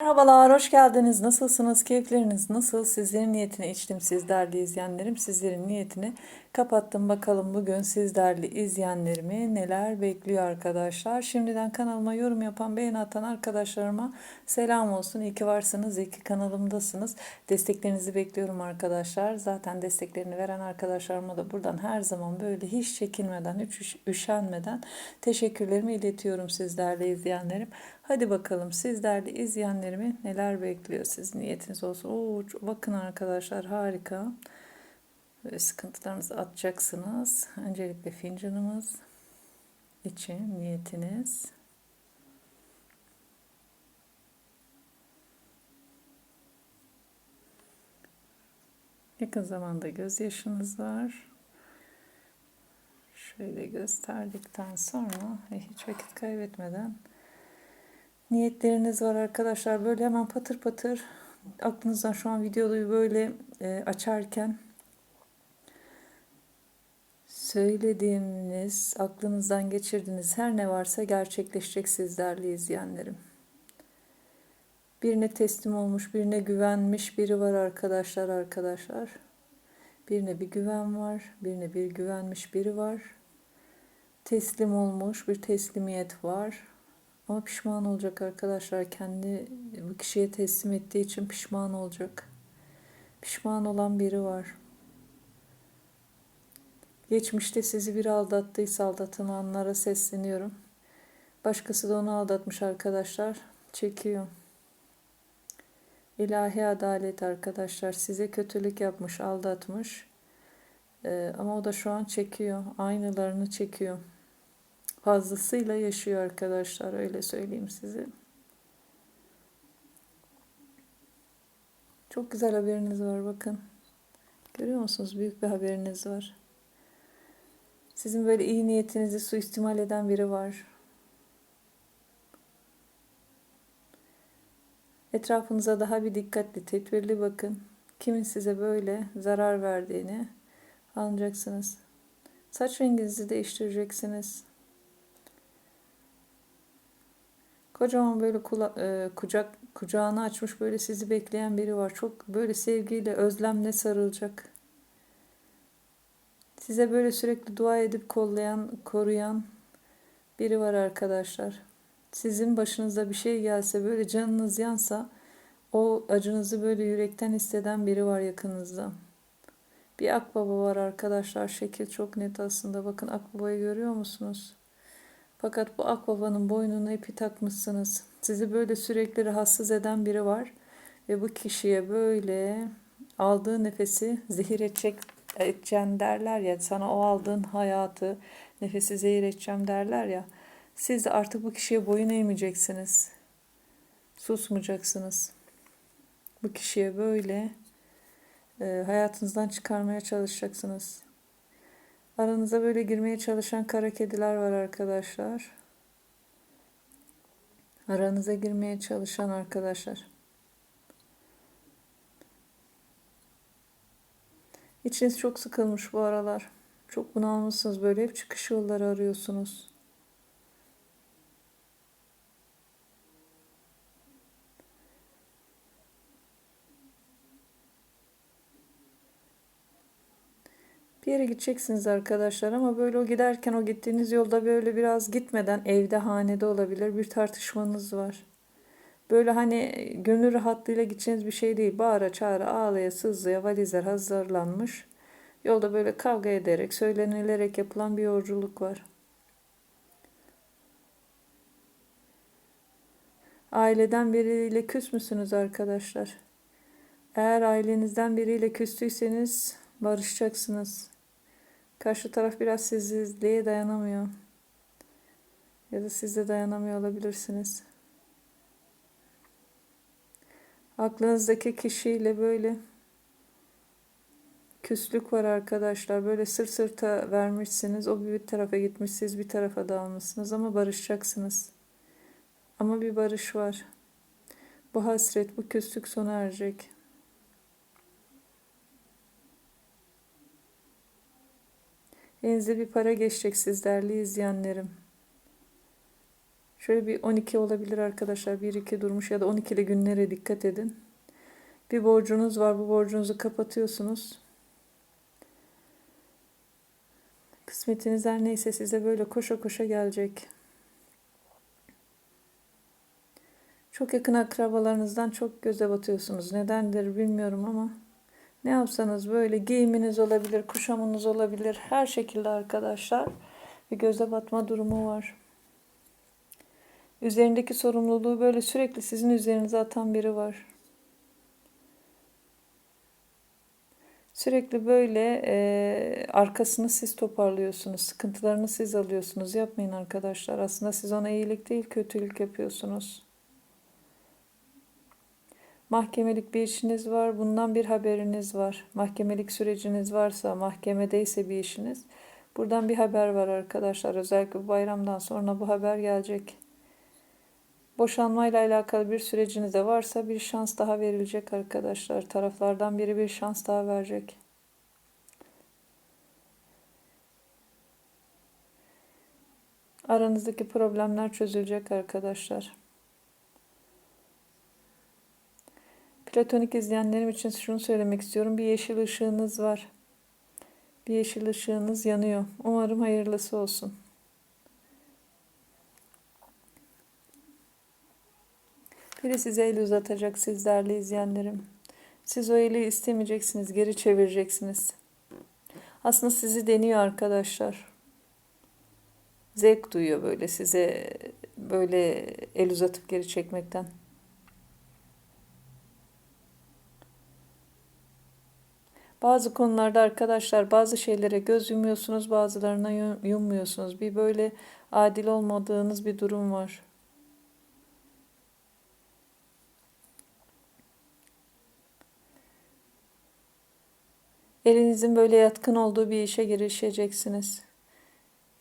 Merhabalar, hoş geldiniz. Nasılsınız? Keyifleriniz nasıl? Sizlerin niyetine içtim siz değerli izleyenlerim. Sizlerin niyetini kapattım. Bakalım bugün siz değerli izleyenlerimi neler bekliyor arkadaşlar. Şimdiden kanalıma yorum yapan, beğeni atan arkadaşlarıma selam olsun. İyi ki varsınız, iyi ki kanalımdasınız. Desteklerinizi bekliyorum arkadaşlar. Zaten desteklerini veren arkadaşlarıma da buradan her zaman böyle hiç çekinmeden, hiç üşenmeden teşekkürlerimi iletiyorum siz değerli izleyenlerim. Hadi bakalım siz değerli izleyenlerimi neler bekliyor siz niyetiniz olsun. Oo, bakın arkadaşlar harika. Böyle sıkıntılarınızı atacaksınız. Öncelikle fincanımız için niyetiniz. Yakın zamanda gözyaşınız var. Şöyle gösterdikten sonra hiç vakit kaybetmeden niyetleriniz var arkadaşlar. Böyle hemen patır patır aklınızdan şu an videoyu böyle e, açarken söylediğiniz, aklınızdan geçirdiğiniz her ne varsa gerçekleşecek sizlerle izleyenlerim. Birine teslim olmuş, birine güvenmiş biri var arkadaşlar arkadaşlar. Birine bir güven var, birine bir güvenmiş biri var. Teslim olmuş bir teslimiyet var. Ama pişman olacak arkadaşlar. Kendi bu kişiye teslim ettiği için pişman olacak. Pişman olan biri var. Geçmişte sizi biri aldattıysa aldatılanlara sesleniyorum. Başkası da onu aldatmış arkadaşlar. Çekiyor. İlahi adalet arkadaşlar. Size kötülük yapmış, aldatmış. Ee, ama o da şu an çekiyor. Aynılarını çekiyor. Fazlasıyla yaşıyor arkadaşlar. Öyle söyleyeyim size. Çok güzel haberiniz var bakın. Görüyor musunuz? Büyük bir haberiniz var. Sizin böyle iyi niyetinizi suistimal eden biri var. Etrafınıza daha bir dikkatli, tedbirli bakın. Kimin size böyle zarar verdiğini anlayacaksınız. Saç renginizi değiştireceksiniz. Kocaman böyle kula, e, kucak kucağını açmış böyle sizi bekleyen biri var. Çok böyle sevgiyle, özlemle sarılacak. Size böyle sürekli dua edip kollayan, koruyan biri var arkadaşlar. Sizin başınıza bir şey gelse, böyle canınız yansa o acınızı böyle yürekten hisseden biri var yakınızda. Bir akbaba var arkadaşlar. Şekil çok net aslında. Bakın akbabayı görüyor musunuz? Fakat bu akbabanın boynuna ipi takmışsınız. Sizi böyle sürekli rahatsız eden biri var. Ve bu kişiye böyle aldığı nefesi zehir edecek edeceğim derler ya. Sana o aldığın hayatı, nefesi zehir edeceğim derler ya. Siz de artık bu kişiye boyun eğmeyeceksiniz. Susmayacaksınız. Bu kişiye böyle e, hayatınızdan çıkarmaya çalışacaksınız. Aranıza böyle girmeye çalışan kara kediler var arkadaşlar. Aranıza girmeye çalışan arkadaşlar. İçiniz çok sıkılmış bu aralar. Çok bunalmışsınız böyle hep çıkış yolları arıyorsunuz. Bir yere gideceksiniz arkadaşlar ama böyle o giderken o gittiğiniz yolda böyle biraz gitmeden evde hanede olabilir bir tartışmanız var. Böyle hani gönül rahatlığıyla gideceğiniz bir şey değil. Bağıra çağıra ağlaya sızlaya valizler hazırlanmış. Yolda böyle kavga ederek söylenilerek yapılan bir yolculuk var. Aileden biriyle küs müsünüz arkadaşlar? Eğer ailenizden biriyle küstüyseniz barışacaksınız. Karşı taraf biraz sizliğe dayanamıyor. Ya da siz de dayanamıyor olabilirsiniz. Aklınızdaki kişiyle böyle küslük var arkadaşlar. Böyle sırt sırta vermişsiniz. O bir tarafa gitmiş, siz bir tarafa dağılmışsınız ama barışacaksınız. Ama bir barış var. Bu hasret, bu küslük sona erecek. Elinize bir para geçecek siz değerli izleyenlerim. Şöyle bir 12 olabilir arkadaşlar. 1-2 durmuş ya da 12'li günlere dikkat edin. Bir borcunuz var. Bu borcunuzu kapatıyorsunuz. Kısmetiniz her neyse size böyle koşa koşa gelecek. Çok yakın akrabalarınızdan çok göze batıyorsunuz. Nedendir bilmiyorum ama ne yapsanız böyle giyiminiz olabilir, kuşamınız olabilir. Her şekilde arkadaşlar bir göze batma durumu var. Üzerindeki sorumluluğu böyle sürekli sizin üzerinize atan biri var. Sürekli böyle e, arkasını siz toparlıyorsunuz. Sıkıntılarını siz alıyorsunuz. Yapmayın arkadaşlar. Aslında siz ona iyilik değil kötülük yapıyorsunuz. Mahkemelik bir işiniz var. Bundan bir haberiniz var. Mahkemelik süreciniz varsa, mahkemedeyse bir işiniz. Buradan bir haber var arkadaşlar. Özellikle bayramdan sonra bu haber gelecek. Boşanmayla alakalı bir süreciniz de varsa bir şans daha verilecek arkadaşlar. Taraflardan biri bir şans daha verecek. Aranızdaki problemler çözülecek arkadaşlar. Platonik izleyenlerim için şunu söylemek istiyorum. Bir yeşil ışığınız var. Bir yeşil ışığınız yanıyor. Umarım hayırlısı olsun. Biri size el uzatacak siz değerli izleyenlerim. Siz o eli istemeyeceksiniz, geri çevireceksiniz. Aslında sizi deniyor arkadaşlar. Zevk duyuyor böyle size böyle el uzatıp geri çekmekten. Bazı konularda arkadaşlar bazı şeylere göz yumuyorsunuz, bazılarına yummuyorsunuz. Bir böyle adil olmadığınız bir durum var. Elinizin böyle yatkın olduğu bir işe girişeceksiniz.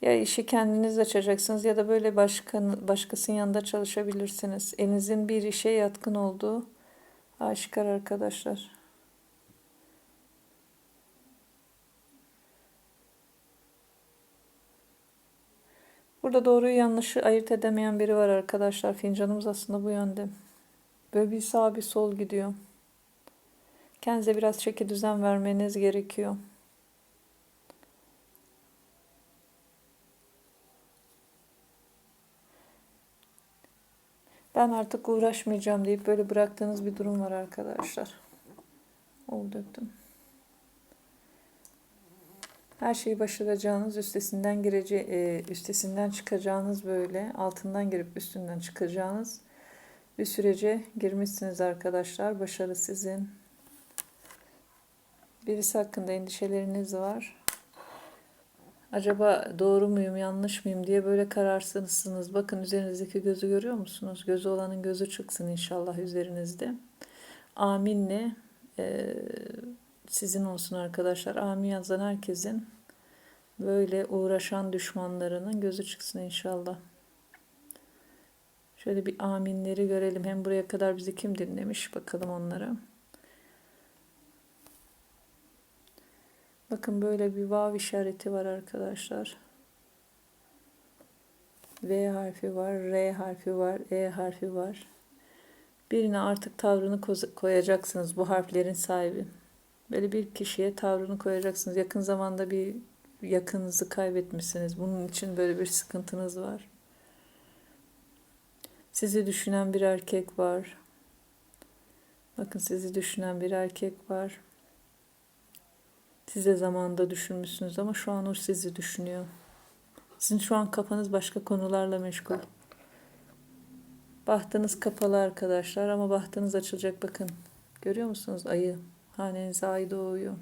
Ya işi kendiniz açacaksınız ya da böyle başka, başkasının yanında çalışabilirsiniz. Elinizin bir işe yatkın olduğu aşikar arkadaşlar. Burada doğruyu yanlışı ayırt edemeyen biri var arkadaşlar. Fincanımız aslında bu yönde. Böyle bir sağ bir sol gidiyor. Kendinize biraz çeki düzen vermeniz gerekiyor. Ben artık uğraşmayacağım deyip böyle bıraktığınız bir durum var arkadaşlar. Oldu döktüm. Her şeyi başaracağınız, üstesinden girece e, üstesinden çıkacağınız böyle altından girip üstünden çıkacağınız bir sürece girmişsiniz arkadaşlar. Başarı sizin. Birisi hakkında endişeleriniz var. Acaba doğru muyum, yanlış mıyım diye böyle kararsızsınız. Bakın üzerinizdeki gözü görüyor musunuz? Gözü olanın gözü çıksın inşallah üzerinizde. Aminle e, sizin olsun arkadaşlar. Amin yazan herkesin böyle uğraşan düşmanlarının gözü çıksın inşallah. Şöyle bir aminleri görelim. Hem buraya kadar bizi kim dinlemiş bakalım onlara. Bakın böyle bir vav işareti var arkadaşlar. V harfi var, R harfi var, E harfi var. Birine artık tavrını koyacaksınız bu harflerin sahibi. Böyle bir kişiye tavrını koyacaksınız. Yakın zamanda bir yakınınızı kaybetmişsiniz. Bunun için böyle bir sıkıntınız var. Sizi düşünen bir erkek var. Bakın sizi düşünen bir erkek var. Size zamanında düşünmüşsünüz ama şu an o sizi düşünüyor. Sizin şu an kafanız başka konularla meşgul. Bahtınız kapalı arkadaşlar ama bahtınız açılacak bakın. Görüyor musunuz ayı? Hanenize ay doğuyor.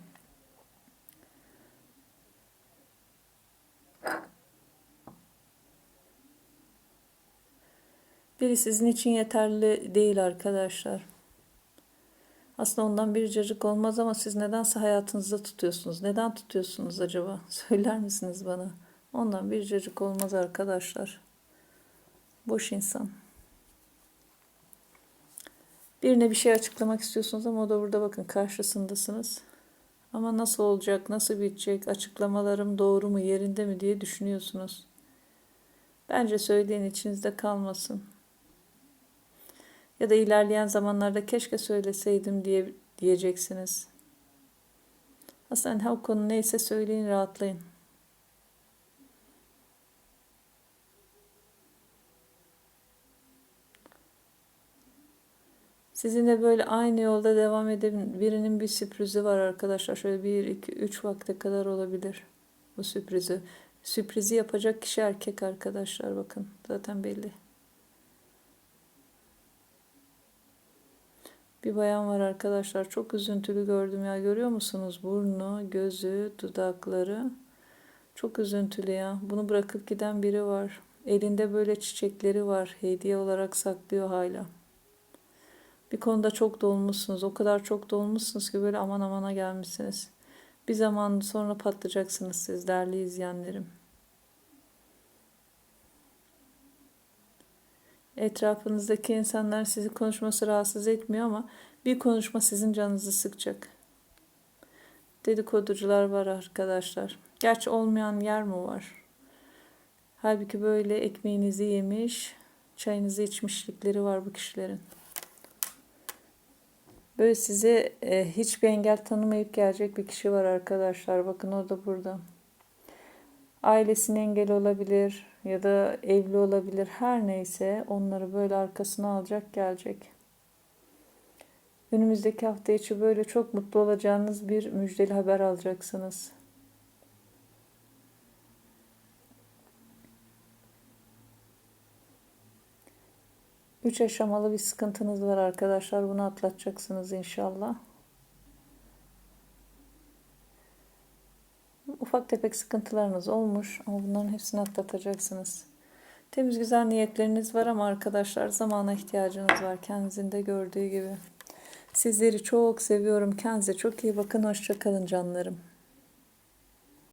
Biri sizin için yeterli değil arkadaşlar. Aslında ondan bir cacık olmaz ama siz nedense hayatınızda tutuyorsunuz. Neden tutuyorsunuz acaba? Söyler misiniz bana? Ondan bir cacık olmaz arkadaşlar. Boş insan. Birine bir şey açıklamak istiyorsunuz ama o da burada bakın karşısındasınız. Ama nasıl olacak, nasıl bitecek, açıklamalarım doğru mu, yerinde mi diye düşünüyorsunuz. Bence söyleyin içinizde kalmasın. Ya da ilerleyen zamanlarda keşke söyleseydim diye diyeceksiniz. Aslında o konu neyse söyleyin rahatlayın. Sizinle böyle aynı yolda devam eden birinin bir sürprizi var arkadaşlar. Şöyle 1, 2, 3 vakte kadar olabilir bu sürprizi. Sürprizi yapacak kişi erkek arkadaşlar bakın. Zaten belli. Bir bayan var arkadaşlar. Çok üzüntülü gördüm ya. Görüyor musunuz? Burnu, gözü, dudakları. Çok üzüntülü ya. Bunu bırakıp giden biri var. Elinde böyle çiçekleri var. Hediye olarak saklıyor hala. Bir konuda çok dolmuşsunuz. O kadar çok dolmuşsunuz ki böyle aman amana gelmişsiniz. Bir zaman sonra patlayacaksınız siz değerli izleyenlerim. Etrafınızdaki insanlar sizi konuşması rahatsız etmiyor ama bir konuşma sizin canınızı sıkacak. Dedikoducular var arkadaşlar. Gerçi olmayan yer mi var? Halbuki böyle ekmeğinizi yemiş, çayınızı içmişlikleri var bu kişilerin. Böyle size e, hiçbir engel tanımayıp gelecek bir kişi var arkadaşlar. Bakın o da burada. Ailesine engel olabilir ya da evli olabilir. Her neyse onları böyle arkasına alacak gelecek. Önümüzdeki hafta içi böyle çok mutlu olacağınız bir müjdeli haber alacaksınız. Üç aşamalı bir sıkıntınız var arkadaşlar. Bunu atlatacaksınız inşallah. Ufak tefek sıkıntılarınız olmuş ama bunların hepsini atlatacaksınız. Temiz güzel niyetleriniz var ama arkadaşlar zamana ihtiyacınız var. Kendinizin de gördüğü gibi. Sizleri çok seviyorum. Kendinize çok iyi bakın. Hoşçakalın canlarım.